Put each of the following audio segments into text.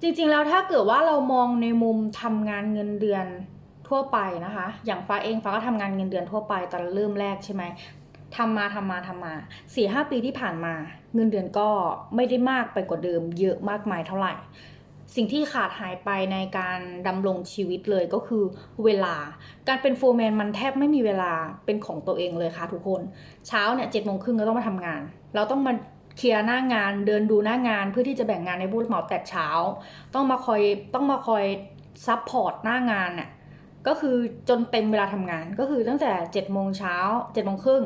จริงๆแล้วถ้าเกิดว่าเรามองในมุมทำงานเงินเดือนทั่วไปนะคะ อย่างฟ้าเองฟ้าก็ทำงานเงินเดือนทั่วไปตอนเริ่มแรกใช่ไหมทำมาทำมาทำมาสี่ห้าปีที่ผ่านมา เงินเดือนก็ไม่ได้มากไปกว่าเดิม เยอะมากมายเท่าไหร่ สิ่งที่ขาดหายไปในการดำรงชีวิตเลยก็คือเวลา การเป็นโฟร์แมนมันแทบไม่มีเวลาเป็นของตัวเองเลยค่ะทุกคน เช้าเนี่ยเจ็ดโมงครึ่งเราต้องมาทำงาน เราต้องมา เคลียร์หน้างานเดินดูหน้างานเพื่อที่จะแบ่งงานในผู้รับเหมาแต่เช้า ต้องมาคอยต้องมาคอยซัพพอร์ตหน้างานน่ะก็คือจนเต็มเวลาทำงานก็คือตั้งแต่7จ็ดโมงเช้า7จ็ดโมงครึ่ง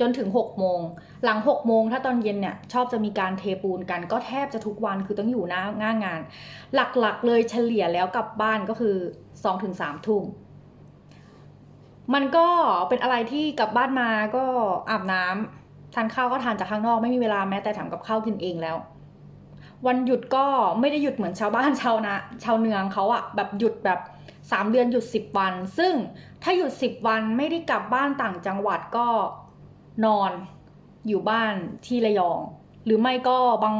จนถึง6กโมงหลัง6กโมงถ้าตอนเย็นเนี่ยชอบจะมีการเทปูนกันก็แทบจะทุกวันคือต้องอยู่หน้าหน้างาน หลักๆเลยเฉลี่ยแล้วกลับบ้านก็คือ2อถึงสามทุ่มมันก็เป็นอะไรที่กลับบ้านมาก็อาบน้ำ ทานข้าวก็ทานจากข้างนอกไม่มีเวลาแม้แต่ทำกับข้าวกินเองแล้ว วันหยุดก็ไม่ได้หยุดเหมือนชาวบ้านชาวนะชาวเนืองเขาอะแบบหยุดแบบสามเดือนหยุดสิบวัน ซึ่งถ้าหยุดสิบวันไม่ได้กลับบ้านต่างจังหวัดก็นอนอยู่บ้านที่ระยอง หรือไม่ก็บาง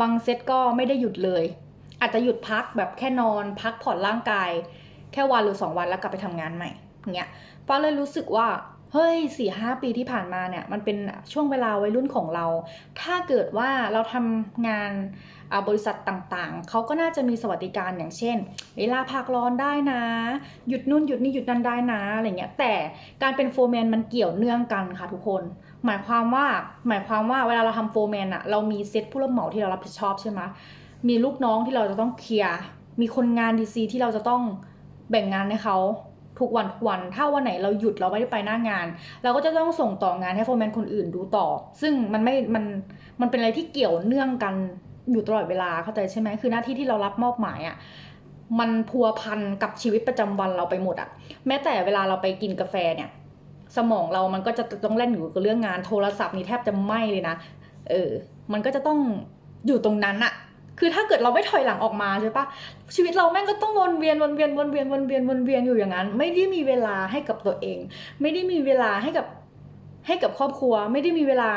บางเซตก็ไม่ได้หยุดเลย อาจจะหยุดพักแบบแค่นอนพักผ่อนร่างกาย แค่วันหรือสองวันแล้วกลับไปทำงานใหม่เงี้ยฟ้าเลยรู้สึกว่า เฮ้ยสี่ห้าปีที่ผ่านมาเนี่ย มันเป็นช่วงเวลาวัยรุ่นของเรา ถ้าเกิดว่าเราทำงานอ่าบริษัทต่างๆ เขาก็น่าจะมีสวัสดิการอย่างเช่น เวลาพักร้อนได้นะ หยุดนู่นหยุดนี่หยุดนั่นได้นะอะไรเงี้ย แต่การเป็นโฟร์แมนมันเกี่ยวเนื่องกันค่ะทุกคน หมายความว่า หมายความว่าเวลาเราทำโฟร์แมนอะเรามีเซตผู้รับเหมาที่เรารับผิดชอบใช่ไหมมีลูกน้องที่เราจะต้องเคลียร์ มีคนงานดีซีที่เราจะต้องแบ่งงานให้เขา ทุกวันทุกวัน ถ้าวันไหนเราหยุดเราไม่ได้ไปหน้างาน เราก็จะต้องส่งต่องานให้โฟร์แมนคนอื่นดูต่อ ซึ่งมันไม่ มัน มันเป็นอะไรที่เกี่ยวเนื่องกันอยู่ตลอดเวลาเข้าใจใช่ไหมคือหน้าที่ที่เรารับมอบหมายอะ่ะมันพัวพันกับชีวิตประจำวันเราไปหมดอะ่ะ แม้แต่เวลาเราไปกินกาแฟเนี่ย สมองเรามันก็จะต้องเล่นอยู่กับเรื่องงานโทรศัพท์นี่แทบจะไหม้เลยนะเออ มันก็จะต้องอยู่ตรงนั้นอะ คือถ้าเกิดเราไม่ถอยหลังออกมาใช่ปะชีวิตเราแม่งก็ต้องวนเวียนวนเวียนวนเวียนวนเวียนวนเวียนอยู่อย่างนั้น ไม่ได้มีเวลาให้กับตัวเอง ไม่ได้มีเวลาให้กับให้กับครอบครัว ไม่ได้มีเวลา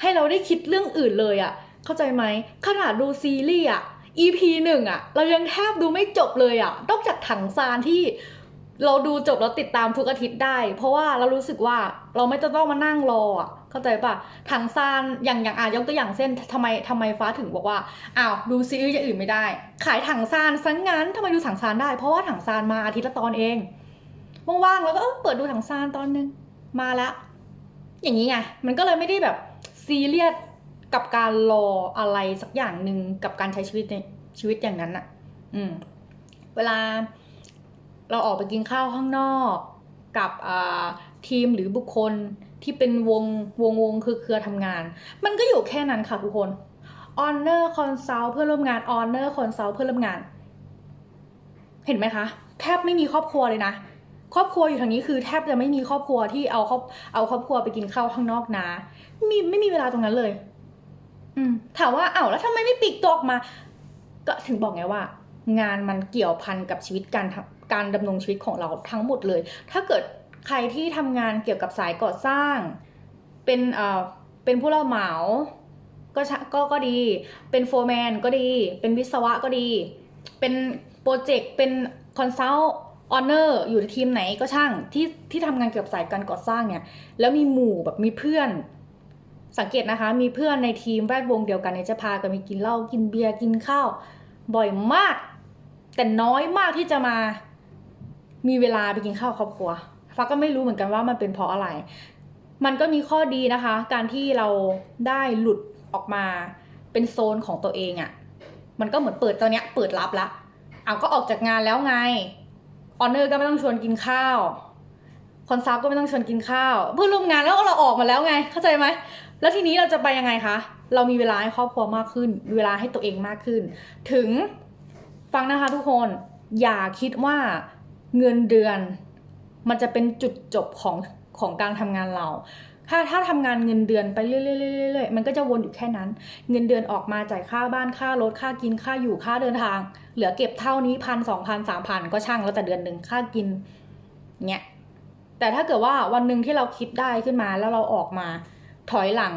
ให้เราได้คิดเรื่องอื่นเลยอะเข้าใจไหมขนาดดูซีรีส์อะ EP หนึ่งอะเรายังแทบดูไม่จบเลยอะนอกจากถังซานที่เราดูจบแล้วติดตามทุกอาทิตย์ได้ เพราะว่าเรารู้สึกว่าเราไม่ต้องมานั่งรออะ เข้าใจปะถังซานอย่างอย่างอะยกตัวอย่างเส้นทำไมทำไมฟ้าถึงบอกว่าอ้าวดูซีรีส์อย่างอื่นไม่ได้ ขายถังซานซังงั้นทำไมดูถังซานได้ เพราะว่าถังซานมาอาทิตย์ละตอนเองว่างๆแล้วก็เออเปิดดูถังซานตอนนึงมาละ อย่างนี้ไงมันก็เลยไม่ได้แบบซีเรียสกับการรออะไรสักอย่างหนึ่งกับการใช้ชีวิตในชีวิตอย่างนั้นอะอืม เวลาเราออกไปกินข้าวข้างนอก กับ ทีมหรือบุคคลที่เป็นวงวงวงคือเครือทำงาน มันก็อยู่แค่นั้นค่ะทุกคน Honor Consult เพื่อร่วมงาน Honor Consult เพื่อร่วมงาน เห็นไหมคะ แทบไม่มีครอบครัวเลยนะ ครอบครัวอยู่ทางนี้คือแทบจะไม่มีครอบครัวที่เอาครอบเอาครอบครัวไปกินข้าวข้างนอกนะมีไม่มีเวลาตรงนั้นเลย อืมถามว่าเอ้าแล้วทำไมไม่ปีกตัวออกมา ก็ถึงบอกไงว่า งานมันเกี่ยวพันกับชีวิตการการดำรงชีวิตของเราทั้งหมดเลย ถ้าเกิด ใครที่ทำงานเกี่ยวกับสายก่อสร้าง เป็นเอ่อเป็นผู้รับเหมาก็ชะก็ก็ดี เป็นโฟร์แมนก็ดี เป็นวิศวะก็ดี เป็นโปรเจกต์เป็นคอนซัลท์ออเนอร์อยู่ในทีมไหนก็ช่างที่ที่ทำงานเกี่ยวกับสายการก่อสร้างเนี่ยแล้วมีหมู่แบบมีเพื่อน สังเกตนะคะ มีเพื่อนในทีมแวดวงเดียวกันเนี่ยจะพากันไปกินเหล้ากินเบียร์กินข้าวบ่อยมาก แต่น้อยมากที่จะมา มีเวลาไปกินข้าวครอบครัว ฟ้าก็ไม่รู้เหมือนกันว่ามันเป็นเพราะอะไร มันก็มีข้อดีนะคะ การที่เราได้หลุดออกมาเป็นโซนของตัวเองอะ่ะ มันก็เหมือนเปิดตอนเนี้ยเปิดรับละเอาก็ออกจากงานแล้วไง ออเนอร์ก็ไม่ต้องชวนกินข้าว คอนซัลท์ก็ไม่ต้องชวนกินข้าว เพื่อนร่วมงานแล้วเราออกมาแล้วไง เข้าใจไหม แล้วทีนี้เราจะไปยังไงคะ เรามีเวลาให้ครอบครัวมากขึ้น เวลาให้ตัวเองมากขึ้น ถึงฟังนะคะทุกคน อย่าคิดว่าเงินเดือน มันจะเป็นจุดจบของของการทำงานเรา ถ้าถ้าทำงานเงินเดือนไปเรื่อยๆๆๆมันก็จะวนอยู่แค่นั้น เงินเดือนออกมาจ่ายค่าบ้านค่ารถค่ากินค่าอยู่ค่าเดินทาง เหลือเก็บเท่านี้พันสองพันสามพันก็ช่างแล้วแต่เดือนหนึ่งค่ากินเงี้ยแต่ถ้าเกิดว่าวันหนึ่งที่เราคิดได้ขึ้นมาแล้วเราออกมาถอยหลัง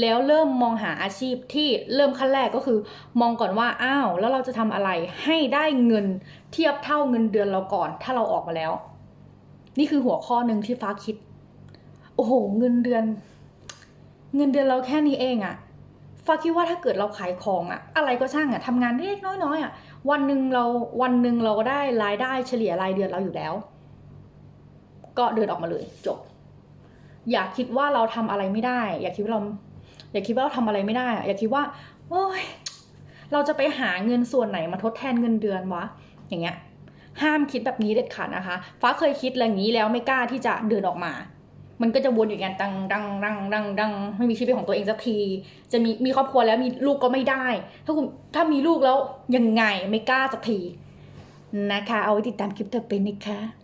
แล้วเริ่มมองหาอาชีพที่เริ่มขั้นแรกก็คือ มองก่อนว่าอ้าวแล้วเราจะทำอะไรให้ได้เงินเทียบเท่าเงินเดือนเราก่อน ถ้าเราออกมาแล้ว นี่คือหัวข้อหนึ่งที่ฟ้าคิด โอ้โห เงินเดือน เงินเดือนเราแค่นี้เองอะฟ้าคิดว่าถ้าเกิดเราขายของอะอะไรก็ช่างอะทำงานเล็กน้อยๆอะวันหนึ่งเราวันหนึ่งเราก็ได้รายได้เฉลี่ยรายเดือนเราอยู่แล้ว ก็เดินออกมาเลย จบ อย่าคิดว่าเราทำอะไรไม่ได้ อย่าคิดว่าเรา อย่าคิดว่าเราทำอะไรไม่ได้อะอย่าคิดว่า โอ้ยเราจะไปหาเงินส่วนไหนมาทดแทนเงินเดือนวะ อย่างเงี้ย ห้ามคิดแบบนี้เด็ดขาดนะคะ ฟ้าเคยคิดอะไรอย่างนี้แล้วไม่กล้าที่จะเดินออกมา มันก็จะวนอยู่อย่างนั้นดังดังดังดังดังไม่มีชีวิตของตัวเองสักที จะมีมีครอบครัวแล้วมีลูกก็ไม่ได้ ถ้าคุณถ้ามีลูกแล้วยังไงไม่กล้าสักทีนะคะ เอาไว้ติดตามคลิปต่อไปนะคะ